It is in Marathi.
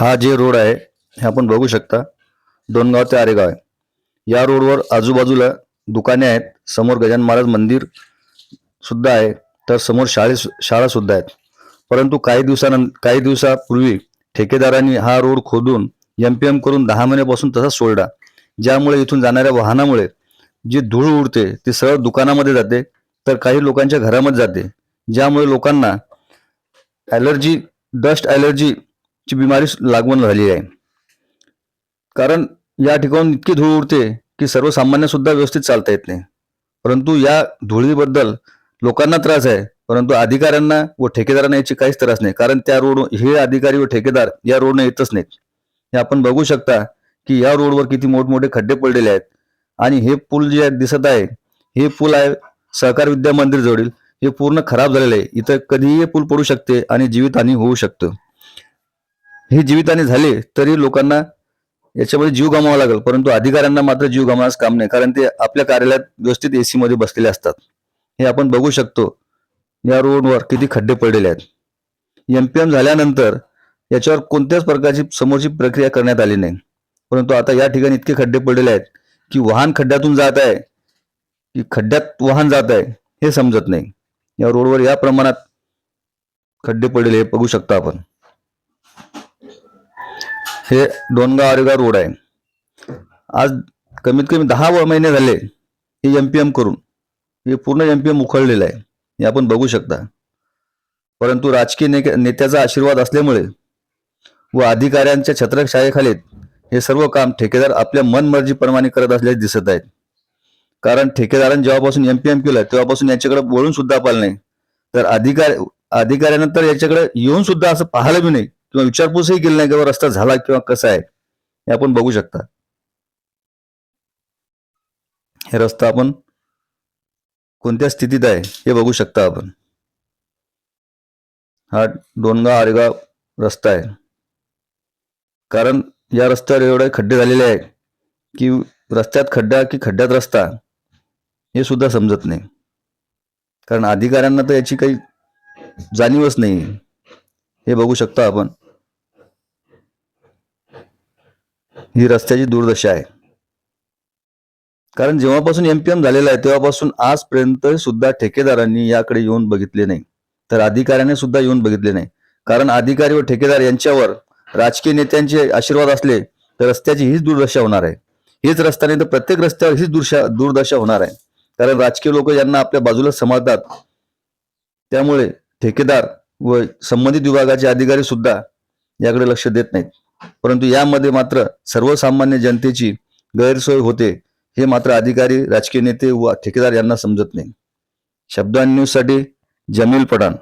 हा जे रोड आहे हे आपण बघू शकता. दोनगाव ते आरेगाव आहे. या रोडवर आजूबाजूला दुकाने आहेत. समोर गजान महाराज मंदिर सुद्धा आहे. तर समोर शाळे शाळा सुद्धा आहेत. परंतु काही दिवसानं काही दिवसापूर्वी ठेकेदारांनी हा रोड खोदून एम पी एम करून दहा महिन्यापासून तसा सोडला. ज्यामुळे इथून जाणाऱ्या वाहनामुळे जी धूळ उडते ती सरळ दुकानामध्ये जाते तर काही लोकांच्या घरामध्ये जाते. ज्यामुळे लोकांना ॲलर्जी डस्ट ॲलर्जी ची बिमारी लागवण झाली आहे. कारण या ठिकाणून इतकी धूळ उडते की सर्वसामान्य सुद्धा व्यवस्थित चालता येत नाही. परंतु या धुळीबद्दल लोकांना त्रास आहे परंतु अधिकाऱ्यांना व ठेकेदारांना याची काहीच त्रास नाही. कारण त्या रोड हे अधिकारी व ठेकेदार या रोडने येतच नाहीत. हे आपण बघू शकता की या रोडवर किती मोठमोठे खड्डे पडलेले आहेत. आणि हे पूल जे दिसत आहे हे पूल आहे सहकार विद्या मंदिर जवळील. हे पूर्ण खराब झालेलं आहे. इथं कधीही पूल पडू शकते आणि जीवितहानी होऊ शकतं. हे जीवितहानी झाले तरी लोकांना याच्यामध्ये जीव गमावा लागेल. परंतु अधिकाऱ्यांना मात्र जीव गमावण्यास काम नाही. कारण ते आपल्या कार्यालयात व्यवस्थित एसी मध्ये बसलेले असतात. हे आपण बघू शकतो. या रोडवर किती खड्डे पडलेले आहेत. एमपीएम झाल्यानंतर याच्यावर कोणत्याच प्रकारची समोरची प्रक्रिया करण्यात आली नाही. परंतु आता या ठिकाणी इतके खड्डे पडलेले आहेत की वाहन खड्ड्यातून जात आहे. की खड्ड्यात वाहन जात आहे हे समजत नाही. या रोडवर या प्रमाणात खड्डे पडलेले हे बघू शकता आपण. हे डोनगाव आरेगाव रोड आहे. आज कमीत कमी दहा व महिने झाले हे यम पी एम करून. हे पूर्ण एम पी एम उखळलेलं आहे. हे आपण बघू शकता. परंतु राजकीय ने- नेत्याचा आशीर्वाद असल्यामुळे व अधिकाऱ्यांच्या छत्रशाहीखाली हे सर्व काम ठेकेदार आपल्या मनमर्जीप्रमाणे करत असल्याचे दिसत आहेत. कारण ठेकेदारांनी जेव्हापासून एम पी एम केलं तेव्हापासून यांच्याकडे बोलून सुद्धा पाहिलं नाही. तर अधिकार अधिकाऱ्यानंतर याच्याकडे येऊन सुद्धा असं पाहिलं बी नाही. किंवा विचारपूसही केली नाही किंवा रस्ता झाला किंवा कसा आहे हे आपण बघू शकता. हे रस्ता आपण कोणत्या स्थितीत आहे हे बघू शकता आपण. हा डोनगाव आरेगाव रस्ता आहे. कारण या रस्त्यावर एवढे खड्डे झालेले आहेत की रस्त्यात खड्डा की खड्ड्यात रस्ता हे सुद्धा समजत नाही. कारण अधिकाऱ्यांना तर याची काही जाणीवच नाही हे बघू शकता आपण. ही रस्त्याची दुर्दशा आहे. कारण जेव्हापासून एमपीएम झालेला आहे तेव्हापासून आजपर्यंत सुद्धा ठेकेदारांनी याकडे येऊन बघितले नाही. तर अधिकाऱ्याने सुद्धा येऊन बघितले नाही. कारण अधिकारी व ठेकेदार यांच्यावर राजकीय नेत्यांचे आशीर्वाद असले तर रस्त्याची हीच दुर्दशा होणार आहे. हेच रस्त्याने तर प्रत्येक रस्त्यावर हीच दुर्शा दुर्दशा होणार आहे. कारण राजकीय लोक यांना आपल्या बाजूला समजतात. त्यामुळे ठेकेदार व संबंधित विभागाचे अधिकारी सुद्धा याकडे लक्ष देत नाहीत. परंतु यामध्ये मात्र सर्वसामान्य जनतेची गैरसोय होते हे मात्र अधिकारी राजकीय नेते व ठेकेदार यांना समजत नाही. शब्दान न्यूजसाठी जमील पठाण.